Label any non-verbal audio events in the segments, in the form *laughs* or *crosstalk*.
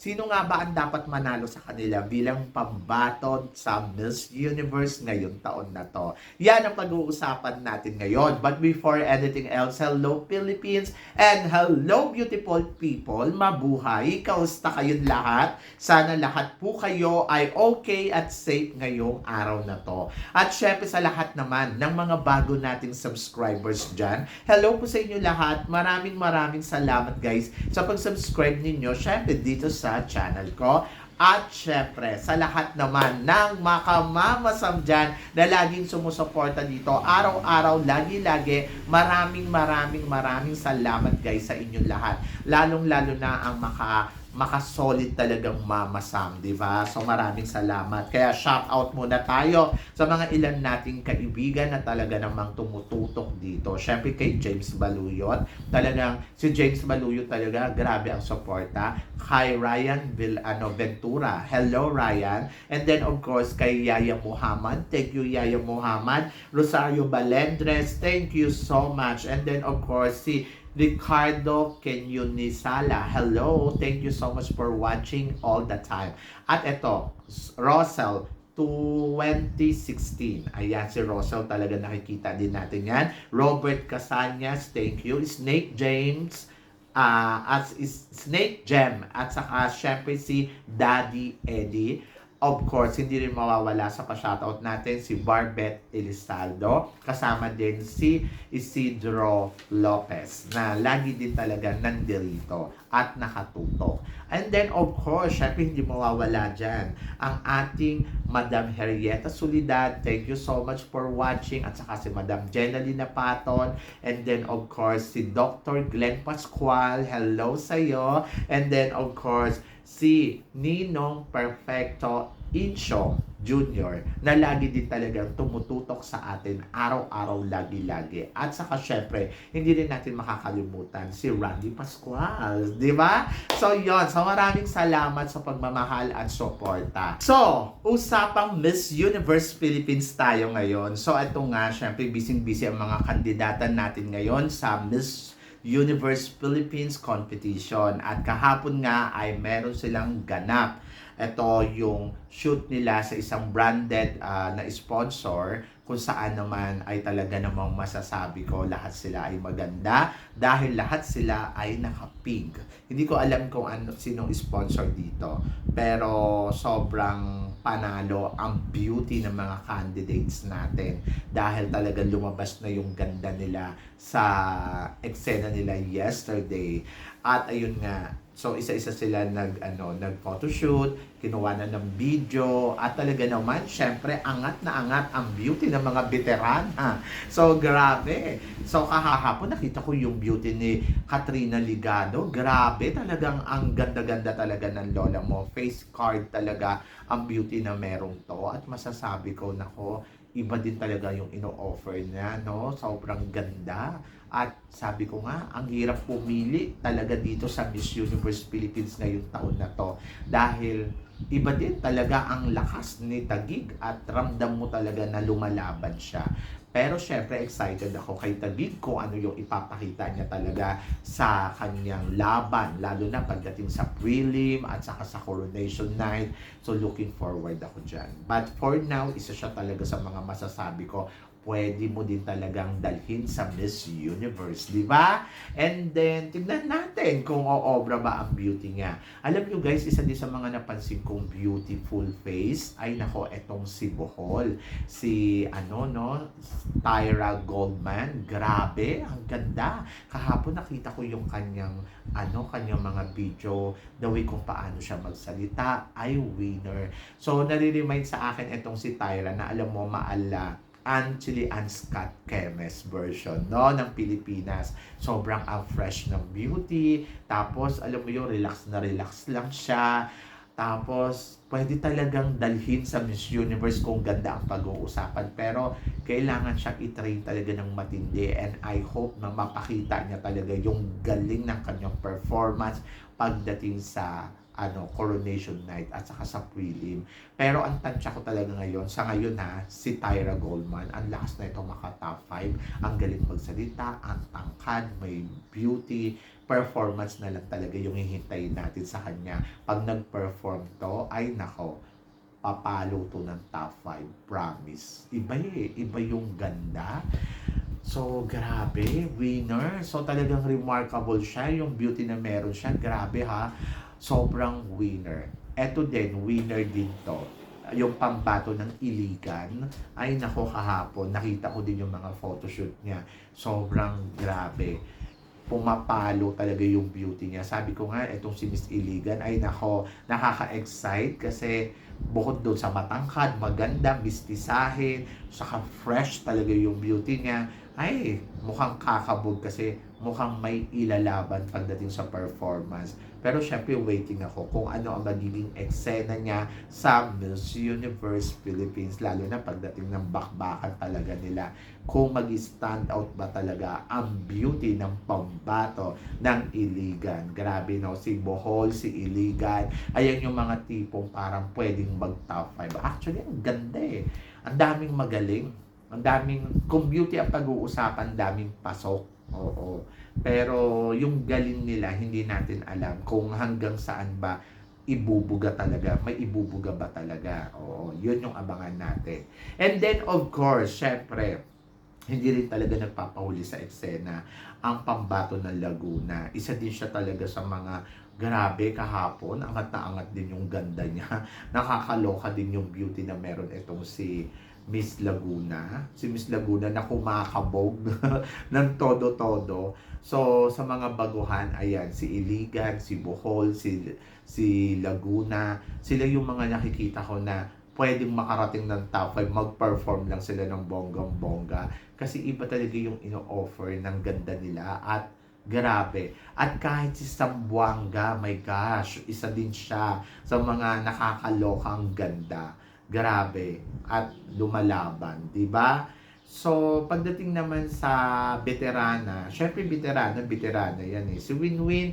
Sino nga ba ang dapat manalo sa kanila bilang pambaton sa Miss Universe ngayong taon na to? Yan ang pag-uusapan natin ngayon. But before anything else, hello Philippines and hello beautiful people. Mabuhay! Kausta kayong lahat? Sana lahat po kayo ay okay at safe ngayong araw na to. At syempre sa lahat naman ng mga bago nating subscribers dyan, hello po sa inyo lahat. Maraming maraming salamat guys sa pag-subscribe ninyo. Syempre dito sa channel ko. At syempre, sa lahat naman ng makamamasam dyan na laging sumusuporta dito, araw-araw, lagi-lagi, maraming maraming maraming salamat guys sa inyong lahat. Lalong-lalo na ang maka makasolid talagang mamasam, di ba? So maraming salamat. Kaya shout out muna tayo sa mga ilan nating kaibigan na talaga namang tumututok dito. Syempre kay James Baluyot. Talagang si James Baluyot talaga, grabe ang suporta. Kay Ryan Vil Ventura. Hello Ryan. And then of course kay Yaya Muhammad. Thank you Yaya Muhammad. Rosario Balendres. Thank you so much. And then of course si Ricardo Kenyunisala. Hello, thank you so much for watching all the time. At ito, Rosel 2016. Ayan, si Rosel talaga nakikita din natin yan. Robert Casanyas, thank you. Snake James, uh, at is Snake Gem, at saka syempre si Daddy Eddie. Of course, hindi rin mawawala sa pa-shoutout natin si Barbet Elizaldo. Kasama din si Isidro Lopez na lagi din talaga nandirito at nakatutok. And then, of course, syempre hindi mawawala dyan ang ating Madam Henrietta Solidad. Thank you so much for watching. At saka si Madam Jenaline Paton. And then, of course, si Dr. Glenn Pascual. Hello sa'yo. And then, of course, si Ninong Perfecto Incho Jr. na lagi din talagang tumututok sa atin araw-araw, lagi-lagi. At saka syempre, hindi rin natin makakalimutan si Randy Pascual. Di ba? So yon So maraming salamat sa pagmamahal at suporta. So, usapang Miss Universe Philippines tayo ngayon. So ito nga, syempre, busy-busy ang mga kandidata natin ngayon sa Miss Universe Philippines competition. At kahapon nga ay meron silang ganap. Ito yung shoot nila sa isang branded uh, na sponsor kung saan naman ay talaga namang masasabi ko lahat sila ay maganda dahil lahat sila ay naka-pink. Hindi ko alam kung ano sinong sponsor dito pero sobrang panalo ang beauty ng mga candidates natin dahil talaga lumabas na yung ganda nila sa eksena nila yesterday at ayun nga So isa-isa sila nag ano nag photoshoot, kinuha na ng video at talaga naman syempre angat na angat ang beauty ng mga veterana. So grabe. So kahapon nakita ko yung beauty ni Katrina Ligado. Grabe talagang ang ganda-ganda talaga ng lola mo. Face card talaga ang beauty na merong to at masasabi ko nako iba din talaga yung ino-offer niya, no? Sobrang ganda. At sabi ko nga, ang hirap pumili talaga dito sa Miss Universe Philippines ngayong taon na to. Dahil iba din talaga ang lakas ni Tagig at ramdam mo talaga na lumalaban siya. Pero syempre excited ako kay Tagig kung ano yung ipapakita niya talaga sa kanyang laban. Lalo na pagdating sa prelim at saka sa coronation night. So looking forward ako dyan. But for now, isa siya talaga sa mga masasabi ko pwede mo din talagang dalhin sa Miss Universe, di ba? And then, tignan natin kung oobra ba ang beauty niya. Alam nyo guys, isa din sa mga napansin kong beautiful face ay nako, etong si Bohol. Si, ano, no? Tyra Goldman. Grabe, ang ganda. Kahapon nakita ko yung kanyang, ano, kanyang mga video, the way kung paano siya magsalita, ay winner. So, nare-remind sa akin etong si Tyra na alam mo, maala, Angeli and Scott Kemes version no ng Pilipinas. Sobrang ang fresh ng beauty. Tapos alam mo yun, relax na relax lang siya. Tapos pwede talagang dalhin sa Miss Universe kung ganda ang pag-uusapan. Pero kailangan siyang i-train talaga ng matindi and I hope na mapakita niya talaga yung galing ng kanyang performance pagdating sa ano coronation night at saka sa prelim. Pero ang tansya ko talaga ngayon, sa ngayon ha, si Tyra Goldman, ang lakas na ito maka top 5. Ang galing magsalita, ang tangkad, may beauty, performance na lang talaga yung hihintayin natin sa kanya. Pag nag-perform to, ay nako, papalo to ng top 5. Promise. Iba eh. Iba yung ganda. So, grabe. Winner. So, talagang remarkable siya. Yung beauty na meron siya. Grabe ha. Sobrang winner. Eto din, winner din to. Yung pambato ng iligan. Ay, nako kahapon. Nakita ko din yung mga photoshoot niya. Sobrang grabe pumapalo talaga yung beauty niya. Sabi ko nga, itong si Miss Iligan, ay nako, nakaka-excite kasi bukod doon sa matangkad, maganda, mistisahin, saka fresh talaga yung beauty niya, ay mukhang kakabog kasi mukhang may ilalaban pagdating sa performance. Pero syempre waiting ako kung ano ang magiging eksena niya sa Miss Universe Philippines lalo na pagdating ng bakbakan talaga nila kung mag-stand out ba talaga ang beauty ng pambato ng Iligan. Grabe no, si Bohol, si Iligan, ayan yung mga tipong parang pwedeng mag top 5. Actually, ang ganda eh. Ang daming magaling. Ang daming, kung beauty ang pag-uusapan, daming pasok. Oo. Pero yung galing nila, hindi natin alam kung hanggang saan ba ibubuga talaga. May ibubuga ba talaga? Oo, yun yung abangan natin. And then, of course, syempre, hindi rin talaga nagpapahuli sa eksena ang pambato ng Laguna. Isa din siya talaga sa mga grabe kahapon. Angat na angat din yung ganda niya. *laughs* Nakakaloka din yung beauty na meron itong si Miss Laguna. Si Miss Laguna na kumakabog *laughs* ng todo-todo. So, sa mga baguhan, ayan, si Iligan, si Bohol, si, si Laguna, sila yung mga nakikita ko na pwedeng makarating ng top 5, mag-perform lang sila ng bonggang-bongga. Kasi iba talaga yung ino-offer ng ganda nila at grabe. At kahit si Sambuanga, my gosh, isa din siya sa mga nakakalokang ganda. Grabe. At lumalaban, di ba? So, pagdating naman sa veterana, syempre veterana, veterana yan eh. Si Winwin,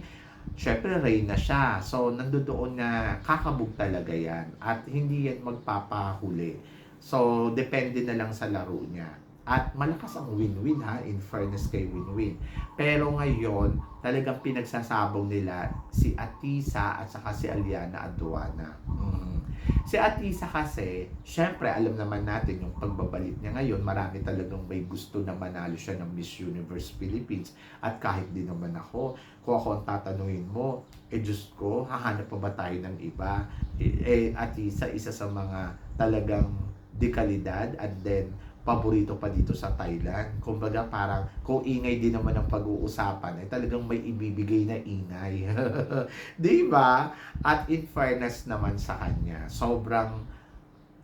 syempre Reyna siya. So, nandoon na kakabog talaga yan. At hindi yan magpapahuli. So, depende na lang sa laro niya. At malakas ang win-win ha, in fairness kay win-win. Pero ngayon, talagang pinagsasabong nila si Atisa at saka si Aliana Aduana. Mm. Si Atisa kasi, syempre alam naman natin yung pagbabalik niya ngayon, marami talagang may gusto na manalo siya ng Miss Universe Philippines. At kahit din naman ako, kung ako ang tatanungin mo, eh Diyos ko, hahanap pa ba tayo ng iba? Eh, eh Atisa, isa sa mga talagang dekalidad and then paborito pa dito sa Thailand. Kumbaga parang kung ingay din naman ang pag-uusapan, ay talagang may ibibigay na ingay. *laughs* 'Di ba? At in fairness naman sa kanya, sobrang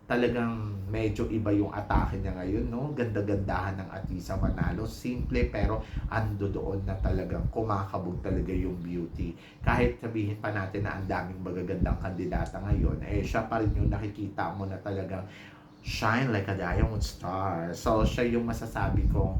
talagang medyo iba yung atake niya ngayon, no? Ganda-gandahan ng Atisa Manalo. Simple pero ando doon na talagang kumakabog talaga yung beauty. Kahit sabihin pa natin na ang daming magagandang kandidata ngayon, eh siya pa rin yung nakikita mo na talagang shine like a diamond star. So, siya yung masasabi kong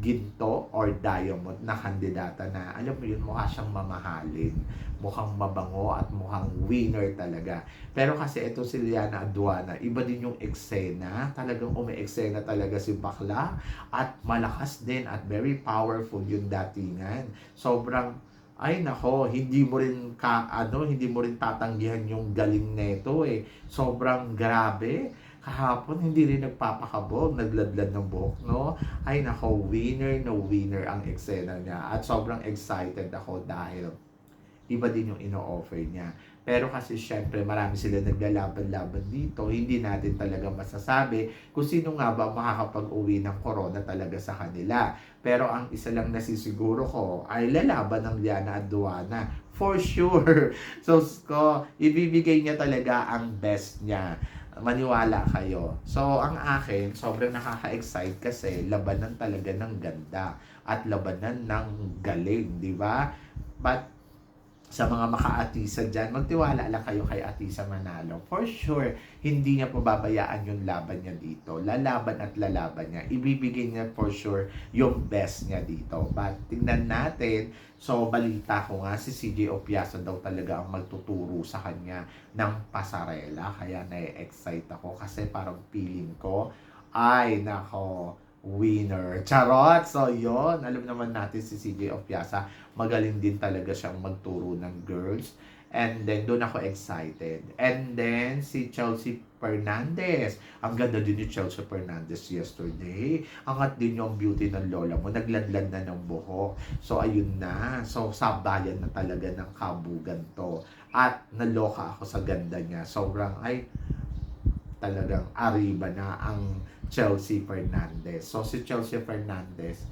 ginto or diamond na kandidata na alam mo yun, mukha siyang mamahalin. Mukhang mabango at mukhang winner talaga. Pero kasi ito si Liana Aduana, iba din yung eksena. Talagang umi-eksena talaga si Bakla. At malakas din at very powerful yung datingan. Sobrang ay nako, hindi mo rin ka ano, hindi mo rin tatanggihan yung galing neto eh. Sobrang grabe kahapon hindi rin nagpapakabog, nagladlad ng buhok, no? Ay nako, winner na winner ang eksena niya. At sobrang excited ako dahil iba din yung ino-offer niya. Pero kasi syempre marami sila naglalaban-laban dito, hindi natin talaga masasabi kung sino nga ba makakapag-uwi ng corona talaga sa kanila. Pero ang isa lang nasisiguro ko ay lalaban ng Liana Aduana. For sure. *laughs* So, ko, ibibigay niya talaga ang best niya maniwala kayo. So, ang akin, sobrang nakaka-excite kasi labanan talaga ng ganda at labanan ng galing, di ba? But, sa mga makaatisa dyan, magtiwala lang kayo kay Atisa Manalo. For sure, hindi niya pababayaan yung laban niya dito. Lalaban at lalaban niya. Ibibigay niya for sure yung best niya dito. But tingnan natin, so balita ko nga si CJ Opiasa daw talaga ang magtuturo sa kanya ng pasarela. Kaya na-excite ako kasi parang feeling ko, ay nako, winner. Charot! So, yon Alam naman natin si CJ Opiasa, magaling din talaga siyang magturo ng girls. And then, doon ako excited. And then, si Chelsea Fernandez. Ang ganda din ni Chelsea Fernandez yesterday. Angat din yung beauty ng lola mo. Nagladlad na ng buhok. So, ayun na. So, sabayan na talaga ng kabugan to. At naloka ako sa ganda niya. Sobrang, ay, talagang ariba na ang Chelsea Fernandez. So si Chelsea Fernandez,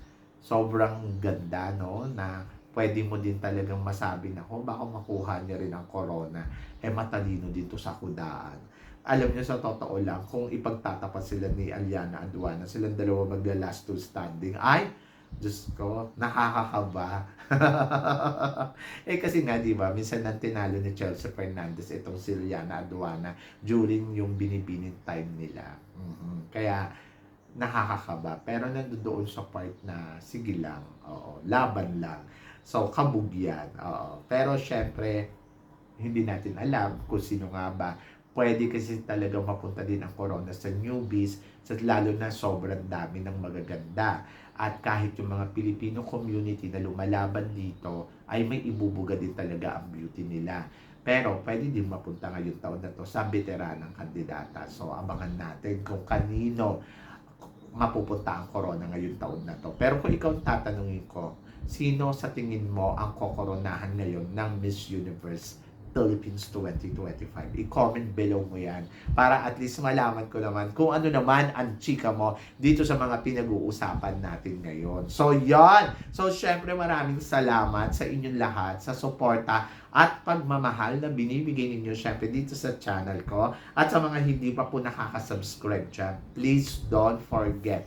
sobrang ganda no na pwede mo din talagang masabi na oh, baka makuha niya rin ang corona. Eh matalino dito sa kudaan. Alam niyo sa totoo lang, kung ipagtatapat sila ni Aliana Aduana, silang dalawa magla last two standing, ay, Diyos ko, nakakakaba. *laughs* eh kasi nga, di ba, minsan nang tinalo ni Chelsea Fernandez itong si Liana Aduana during yung binibining time nila. Mhm. Kaya, nakakakaba. Pero nandoon sa part na, sige lang, oo, laban lang. So, kabog yan. Oo. Pero, syempre, hindi natin alam kung sino nga ba. Pwede kasi talaga mapunta din ang corona sa newbies, sa lalo na sobrang dami ng magaganda. At kahit yung mga Filipino community na lumalaban dito, ay may ibubuga din talaga ang beauty nila. Pero pwede din mapunta ngayong taon na to sa veteranang kandidata. So abangan natin kung kanino mapupunta ang corona ngayong taon na to. Pero kung ikaw tatanungin ko, sino sa tingin mo ang kokoronahan ngayon ng Miss Universe Philippines 2025. I-comment below mo yan para at least malaman ko naman kung ano naman ang chika mo dito sa mga pinag-uusapan natin ngayon. So, yon So, syempre maraming salamat sa inyong lahat sa suporta at pagmamahal na binibigay ninyo syempre dito sa channel ko at sa mga hindi pa po nakaka-subscribe dyan. Please don't forget